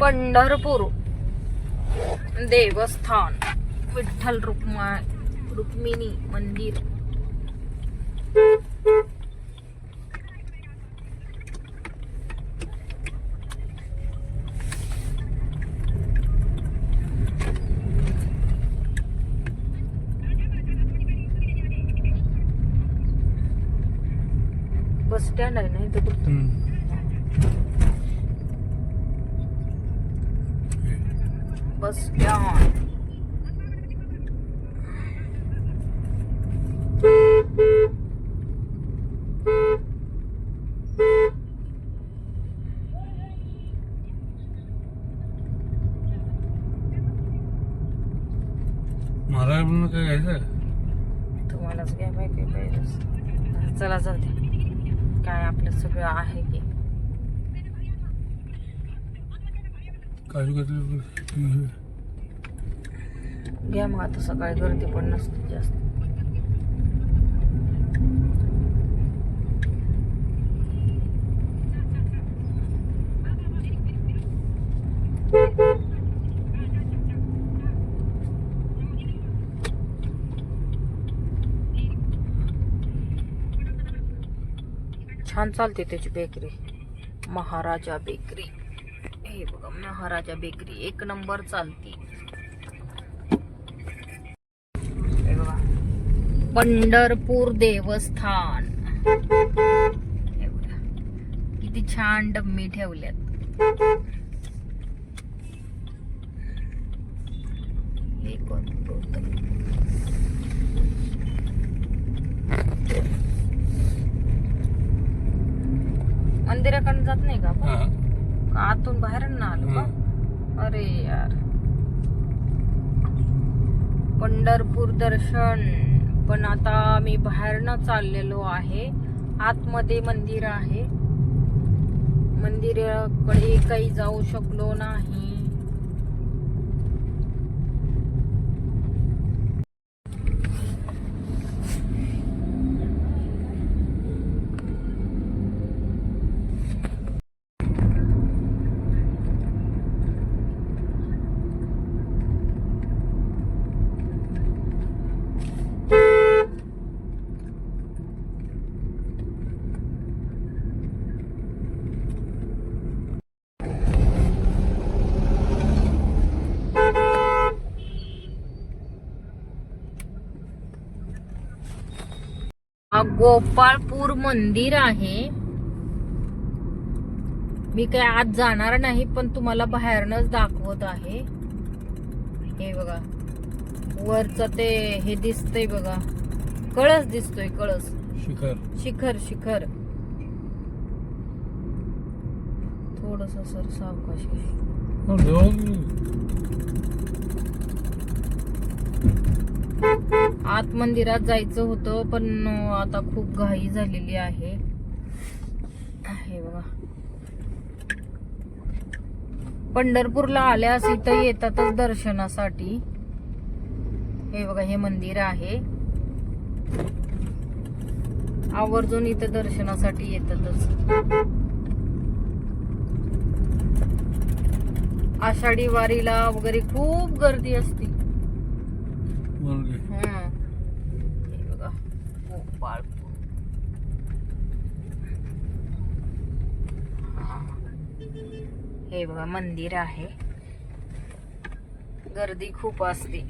पंढरपूर. देवस्थान. विठ्ठल रुक्मा रुक्मिणी मंदिर. Bus stand आहे ना इथे कुठं? बस स्टँड महाराज म्हणून काय घ्यायचं? तुम्हालाच माहिती पाहिजे चला जाऊ दे. काय आपलं सगळं आहे की? काजू कतली घ्या मग आता सकाळी गर्दी पण नसते जास्त. छान चालते त्याची बेकरी महाराजा बेकरी आहे बघा महाराजा बेकरी. एक नंबर चालती. पंढरपूर देवस्थान. किती छान डम्मी ठेवल्यात. हे कोण मंदिराकडे जात नाही का आपण? आतून बाहेर ना आलो का? अरे यार. पंढरपूर दर्शन. पण आता मी बाहेरनं चाललेलो आहे. आतमध्ये मंदिर आहे. मंदिराकडे काही जाऊ शकलो नाही हा गोपाळपूर मंदिर आहे. मी काय आज जाणार नाही पण तुम्हाला बाहेरनच दाखवत आहे. हे बघा. वरच ते हे दिसतंय बघा. कळस दिसतोय कळस. शिखर. शिखर शिखर. थोडस सर सावकाश. आत मंदिरात जायचं होतं पण आता खूप घाई झालेली आहे बघा. पंढरपूरला आल्यास इथं येतातच दर्शनासाठी. हे बघा हे मंदिर आहे. आवर्जून इथं दर्शनासाठी येतातच. आषाढी वारीला वगैरे खूप गर्दी असते बरोबर हं. हे बघा गोपाळपूर हे बघा मंदिर आहे. गर्दी खूप असते.